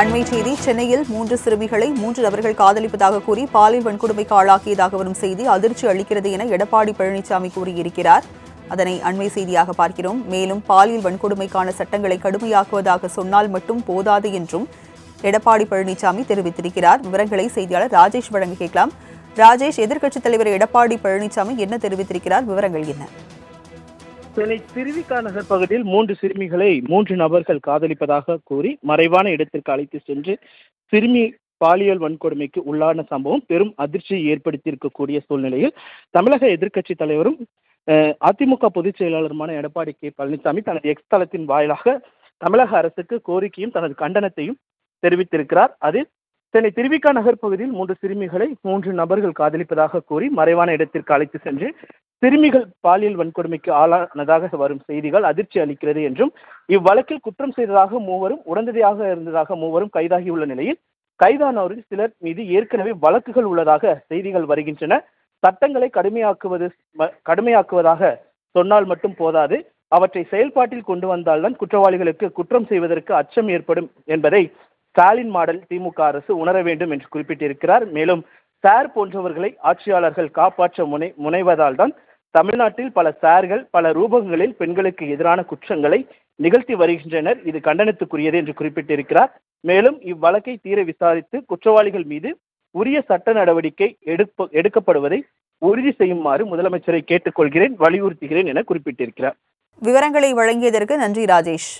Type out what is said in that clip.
அண்மை செய்தி சென்னையில் மூன்று சிறுமிகளை மூன்று நபர்கள் காதலிப்பதாக கூறி பாலியல் வன்கொடுமைக்கு ஆளாக்கியதாக வரும் செய்தி அதிர்ச்சி அளிக்கிறது என எடப்பாடி பழனிசாமி கூறியிருக்கிறார். அதனை அண்மை செய்தியாக பார்க்கிறோம். மேலும் பாலியல் வன்கொடுமைக்கான சட்டங்களை கடுமையாக்குவதாக சொன்னால் மட்டும் போதாது என்றும் எடப்பாடி பழனிசாமி தெரிவித்திருக்கிறார். விவரங்களை செய்தியாளர் ராஜேஷ் வழங்க கேட்கலாம். ராஜேஷ் எதிர்க்கட்சித் தலைவர் எடப்பாடி பழனிசாமி என்ன தெரிவித்திருக்கிறார்? விவரங்கள் என்ன? சென்னை திருவிக்கா நகர் பகுதியில் மூன்று சிறுமிகளை மூன்று நபர்கள் காதலிப்பதாக கூறி மறைவான இடத்திற்கு அழைத்து சென்று சிறுமி பாலியல் வன்கொடுமைக்கு உள்ளான சம்பவம் பெரும் அதிர்ச்சியை ஏற்படுத்தியிருக்கக்கூடிய சூழ்நிலையில் தமிழக எதிர்க்கட்சி தலைவரும் அதிமுக பொதுச் செயலாளருமான எடப்பாடி கே. பழனிசாமி தனது எக்ஸ் தளத்தின் வாயிலாக தமிழக அரசுக்கு கோரிக்கையும் தனது கண்டனத்தையும் தெரிவித்திருக்கிறார். அதில் சென்னை திருவிக்கா நகர் பகுதியில் மூன்று சிறுமிகளை மூன்று நபர்கள் காதலிப்பதாக கூறி மறைவான இடத்திற்கு அழைத்து சென்று சிறுமிகள் பாலியல் வன்கொடுமைக்கு ஆளானதாக வரும் செய்திகள் அதிர்ச்சி அளிக்கிறது என்றும் இவ்வழக்கில் குற்றம் செய்ததாக மூவரும் உடனடியாக இருந்ததாக மூவரும் கைதாகியுள்ள நிலையில் கைதானவரில் சிலர் மீது ஏற்கனவே வழக்குகள் உள்ளதாக செய்திகள் வருகின்றன. சட்டங்களை கடுமையாக்குவது கடுமையாக்குவதாக சொன்னால் மட்டும் போதாது. அவற்றை செயல்பாட்டில் கொண்டு வந்தால்தான் குற்றவாளிகளுக்கு குற்றம் செய்வதற்கு அச்சம் ஏற்படும் என்பதை ஸ்டாலின் மாடல் திமுக அரசு உணர வேண்டும் என்று குறிப்பிட்டிருக்கிறார். மேலும் சார் போன்றவர்களை ஆட்சியாளர்கள் காப்பாற்ற முனை முனைவதால் தான் தமிழ்நாட்டில் பல சார்கள் பல ரூபங்களில் பெண்களுக்கு எதிரான குற்றங்களை நிகழ்த்தி வருகின்றனர். இது கண்டனத்துக்குரியது என்று குறிப்பிட்டிருக்கிறார். மேலும் இவ்வழக்கை தீர விசாரித்து குற்றவாளிகள் மீது உரிய சட்ட நடவடிக்கை எடுப்ப எடுக்கப்படுவதை உறுதி செய்யுமாறு முதலமைச்சரை கேட்டுக்கொள்கிறேன் வலியுறுத்துகிறேன் என குறிப்பிட்டிருக்கிறார். விவரங்களை வழங்கியதற்கு நன்றி ராஜேஷ்.